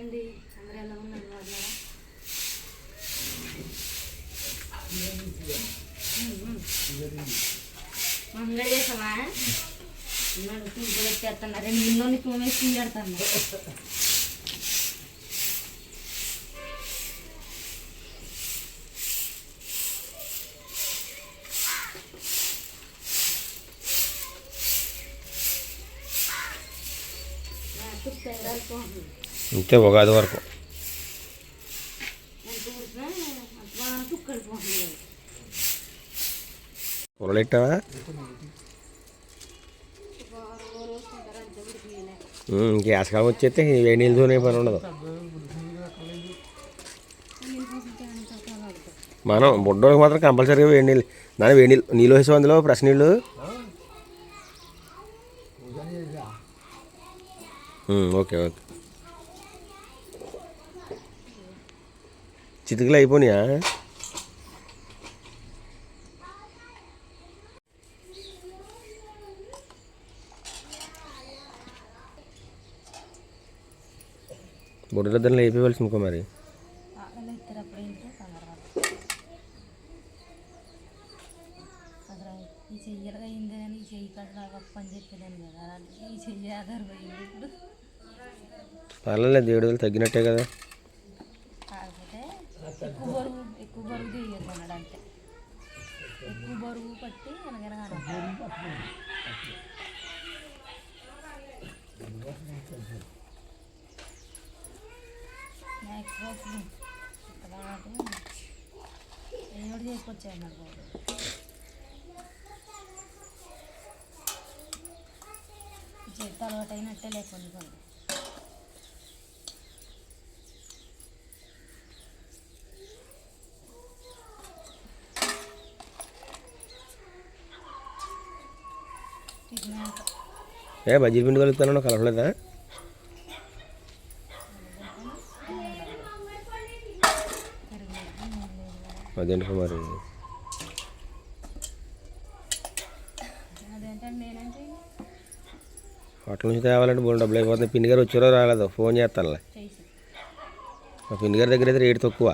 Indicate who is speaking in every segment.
Speaker 1: అండి అందరూ ఎలా ఉన్నారు? బాగున్నారా? మంగళ చేసావా నన్ను సింపుల్ వచ్చేస్తున్నా రెండు తీయడతాను తుప్పేదాలి
Speaker 2: అంతే ఉగాది వరకు.
Speaker 1: ఎంత
Speaker 2: గ్యాస్ కాలం వచ్చేస్తే వేడి నీళ్ళతోనే పని ఉండదు. మనం బుడ్డోళ్ళకి మాత్రం కంపల్సరీగా వేడి నీళ్ళు దాని వేడి నీళ్ళు నీళ్ళు వేసే అందులో? ఫ్రెష్ నీళ్ళు? Okay okay. చితికలు అయిపోయినాయా బుడ్డల దాన్ని అయిపోవలసింది ఇంకో మరి.
Speaker 1: ఈ కానీ ఈ చెయ్యి పని చెప్పేదాన్ని కదా అలాంటి ఈ చెయ్యి ఇప్పుడు
Speaker 2: పర్లేదు దేవుడి తగ్గినట్టే కదా.
Speaker 1: ఎక్కువ బరువు ఎక్కువ బరువు చేయొద్దు అన్నాడు అంతే ఎక్కువ బరువు పట్టి అనగనగా మ్యాక్సిమం ఏం కూడా చేసుకొచ్చాడు నాకు బాబు. చేతి అలవాటు అయినట్టే లేకుండా
Speaker 2: ఏ బజ్జీ పిండి కలుపుతానో కలపలేదా అదేంటి మరి? హోటల్ నుంచి తేవాలంటే బోల్ డబ్బులు అయిపోతుంది పిండి గారు వచ్చారో రాలేదో? ఫోన్ చేస్తానులే.
Speaker 1: చేసి
Speaker 2: మా పిండి గారి దగ్గర అయితే రేటు తక్కువ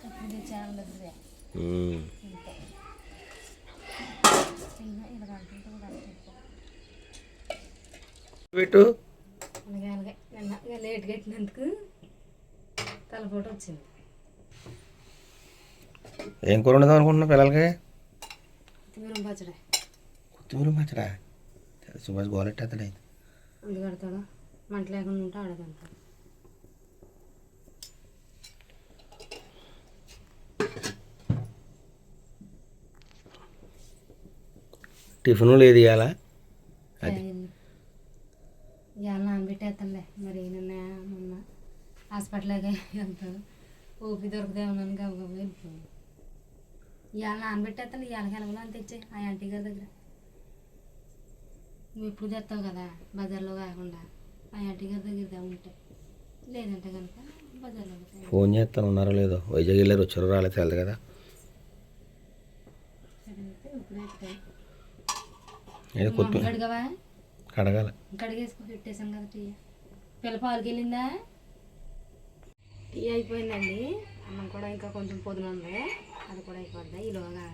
Speaker 1: ఎప్పుడు తెచ్చాను దగ్గరే
Speaker 2: ఉమ్.
Speaker 1: ఇంతే ఇలా ఇలా అంటుంటే కూడా అంటుంటే
Speaker 2: పెట్టు.
Speaker 1: అలాగే అలాగే నిన్న ఇక లేట్ కట్టినందుకు తలపోటు వచ్చింది.
Speaker 2: ఏం కూర ఉండదాం అనుకుంటున్నావు పిల్లలకి?
Speaker 1: కొత్తిమీర పచ్చడి.
Speaker 2: కొత్తిమీర పచ్చడా? సుభాష్ గోలెట్టేస్తాడు అయితే.
Speaker 1: అందు కడతాడు మంట లేకుండా ఉంటే ఆడదంటాడు
Speaker 2: టిఫిన్ లేదు ఇవాళ
Speaker 1: ఓపి దొరుకుతామని గబగబా వెళ్ళిపోయాను ఇవాళ నానబెట్టేస్తాను ఇవాళకి వెళ్ళమని తెచ్చే ఆ ఆంటీ గారి దగ్గర. నువ్వు ఇప్పుడు తెస్తావు కదా బజార్లో కాకుండా? ఆ ఆంటీ గారి దగ్గర ఉంటే లేదంటే కనుక బజార్లో.
Speaker 2: ఫోన్ చేస్తాను ఉన్నారో లేదో? వైజాగ్ వెళ్ళారు వచ్చారో రాలేదు తెలియదు కదా. కడగాల.
Speaker 1: కడిగేసుకో పెట్టేసాం కదా పిల్ల పాలకి వెళ్ళిందా? టీ అయిపోయిందండి. అన్నం కూడా ఇంకా కొంచెం పొద్దున ఉంది. అది కూడా అయిపోద్ది. ఈలోగా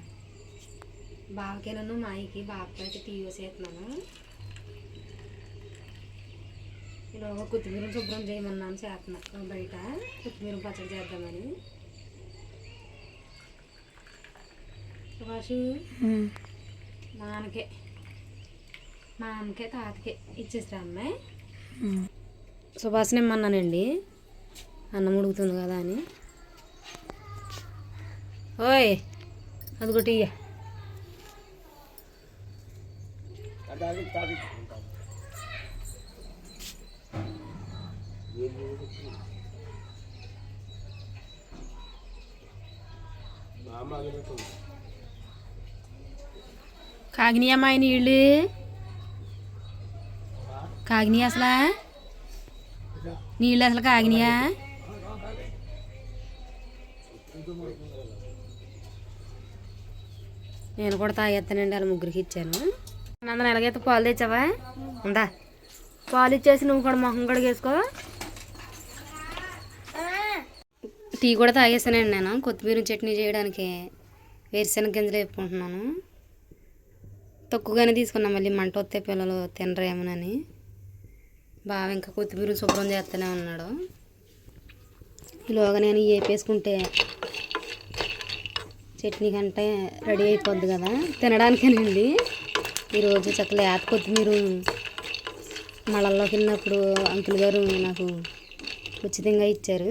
Speaker 1: బావకేనను మాయికి బాబుకి అయితే టీ వేసేస్తున్నాను ఈలోగా కొత్తిమీర శుభ్రం చేయమన్నాను చేస్తున్నా. బయట కొత్తిమీర పచ్చడి చేద్దామని. సుభాషు నాన్నకే మా అమ్మకే తాతకే ఇచ్చేసిరా అమ్మాయి. సుభాష్ ఇమ్మన్నానండి. అన్నం ఉడుకుతుంది కదా అని. ఓయ్ అదిగోటి ఇయ్య. కాగినాయమ్మా ఆయన నీళ్ళు. కాగినాయి అసలు? నీళ్ళు అసలు కాగ్నియా? నేను కూడా తాగేస్తానండి వాళ్ళ ముగ్గురికి ఇచ్చాను. నందన ఎలాగైతే పాలు తెచ్చావా? ఉందా? పాలు ఇచ్చేసి నువ్వు కూడా మొహం కడిగేసుకో టీ కూడా తాగేసానండి నేను కొత్తిమీర చట్నీ చేయడానికి. వేరుశెనగ గింజలు వేపుకుంటున్నాను. తక్కువగానే తీసుకున్నా మళ్ళీ మంట వస్తే పిల్లలు తినరేమోనని బాగా ఇంకా కొత్తిమీర శుభ్రం చేస్తూనే ఉన్నాడు. ఈలోగా నేను వేపేసుకుంటే చట్నీ కంటే రెడీ అయిపోద్ది కదా తినడానికేనండి. ఈరోజు చక్కగా లేత కొత్తిమీర మళ్ళల్లోకి వెళ్ళినప్పుడు అంకుల్ గారు నాకు ఉచితంగా ఇచ్చారు.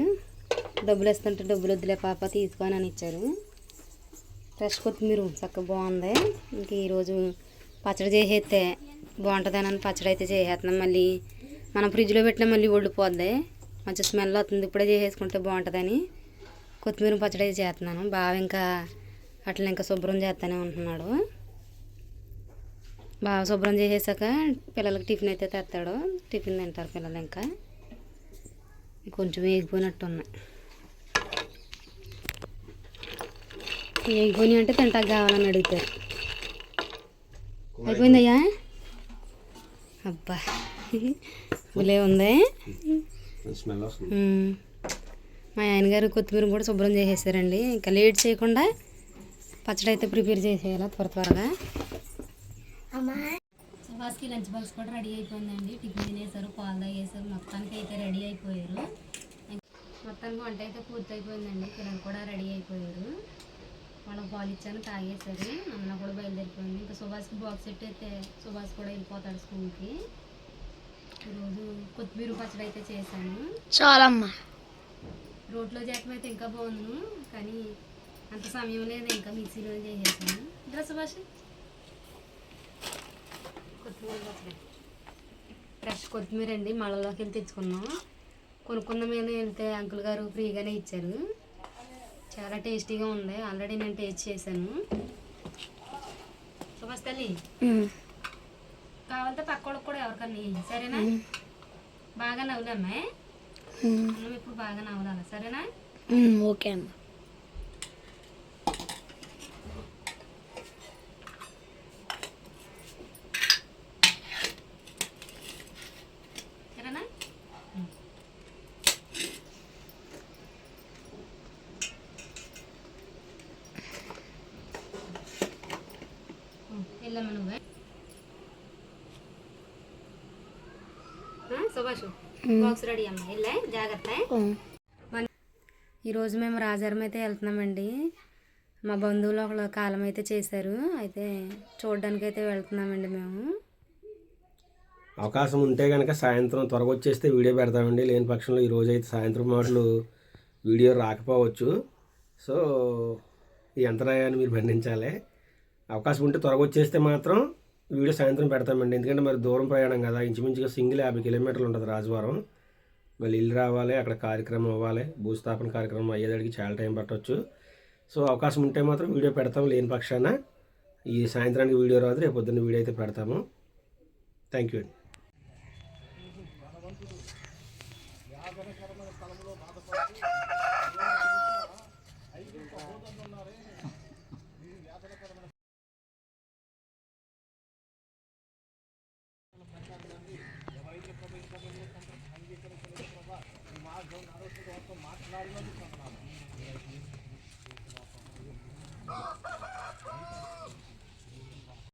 Speaker 1: డబ్బులు ఇస్తుంటే డబ్బులు వద్దులే పాప తీసుకొని అని ఇచ్చారు. ఫ్రెష్ కొత్తిమీర చక్కగా బాగుంది. ఇంక ఈరోజు పచ్చడి చేసేస్తే బాగుంటుందని పచ్చడి అయితే చేసేస్తున్నాం. మళ్ళీ మనం ఫ్రిడ్జ్లో పెట్టినా మళ్ళీ ఒడిపోద్ది మంచి స్మెల్ వస్తుంది. ఇప్పుడే చేసేసుకుంటే బాగుంటుందని కొత్తిమీర పచ్చడి అయితే చేస్తున్నాను. బాగా ఇంకా అట్లా ఇంకా శుభ్రం చేస్తూనే ఉంటున్నాడు. బాగా శుభ్రం చేసేసాక పిల్లలకి టిఫిన్ అయితే తెస్తాడు టిఫిన్ తింటారు పిల్లలు ఇంకా. కొంచెం వేగిపోయినట్టు ఉన్నాయి వేగిపోయి అంటే తింటాక కావాలని అడుగుతారు. అయిపోయిందయ్యా? అబ్బా. భలే ఉంది. మా ఆయన గారు కొత్తిమీర కూడా శుభ్రం చేసేసారండి. ఇంకా లేట్ చేయకుండా పచ్చడి అయితే ప్రిపేర్ చేసేయాలి త్వర త్వరగా? సుభాష్కి లంచ్ బాక్స్ కూడా రెడీ అయిపోయిందండి. టిఫిన్ తినేసారు పాలు తాగేసారు మొత్తానికి అయితే రెడీ అయిపోయారు. మొత్తానికి వంట అయితే పూర్తి అయిపోయిందండి పిల్లలు కూడా రెడీ అయిపోయారు. వాళ్ళకి పాలు ఇచ్చాను తాగేసారు. అన్న కూడా బయలుదేరిపోయింది. ఇంకా సుభాష్కి బాక్స్ సెట్ అయితే సుభాష్ కూడా వెళ్ళిపోతాడు స్కూల్కి ఈరోజు కొత్తిమీర పచ్చడి అయితే చేశాను.
Speaker 3: చాలమ్మా.
Speaker 1: రోట్లో చేయటం అయితే ఇంకా బాగుంది కానీ అంత సమయం లేదు ఇంకా మిక్సీలో చేసేసాను డ్రెస్ భాష కొత్తిమీర ఫ్రెష్ కొత్తిమీర అండి మళ్ళలోకి వెళ్ళి తెచ్చుకున్నాం కొనుక్కున్న మీద వెళ్తే అంకుల్ గారు ఫ్రీగానే ఇచ్చారు చాలా టేస్టీగా ఉంది ఆల్రెడీ నేను టేస్ట్ చేశాను సుభాష్ తల్లి కావాలంటే పక్క వాళ్ళకి కూడా ఎవరికన్నా. సరేనా బాగా నవ్వులమ్మే అన్నం ఇప్పుడు బాగా నవ్వులాలి సరేనా
Speaker 3: ఓకే అమ్మా
Speaker 1: సరేనా ఆ, సుభాష్ బాక్స్ రెడీ అమ్మా. వెళ్ళే జాగ్రత్త మన ఈరోజు మేము రాజారం అయితే వెళ్తున్నామండి. మా బంధువులు ఒకళ్ళు కాలం అయితే చేశారు. అయితే చూడడానికి అయితే వెళ్తున్నామండి మేము.
Speaker 2: అవకాశం ఉంటే కనుక సాయంత్రం త్వరగా వచ్చేస్తే వీడియో పెడతామండి. లేని పక్షంలో ఈ రోజు అయితే సాయంత్రం మాటలు వీడియో రాకపోవచ్చు. సో ఈ అంతరాయాన్ని మీరు బంధించాలి. అవకాశం ఉంటే త్వరగా వచ్చేస్తే మాత్రం వీడియో సాయంత్రం పెడతామండి. ఎందుకంటే మరి దూరం ప్రయాణం కదా. ఇంచుమించుగా సింగిల్ యాభై కిలోమీటర్లు ఉంటుంది రాజవారం. మళ్ళీ ఇల్లు రావాలి అక్కడ కార్యక్రమం అవ్వాలి భూస్థాపన కార్యక్రమం అయ్యేదానికి చాలా టైం పట్టవచ్చు సో అవకాశం ఉంటే మాత్రం వీడియో పెడతాం లేని పక్షాన. ఈ సాయంత్రానికి వీడియో రాదు రేపు పొద్దున్న వీడియో అయితే పెడతాము. థ్యాంక్ యూ అండి. alma.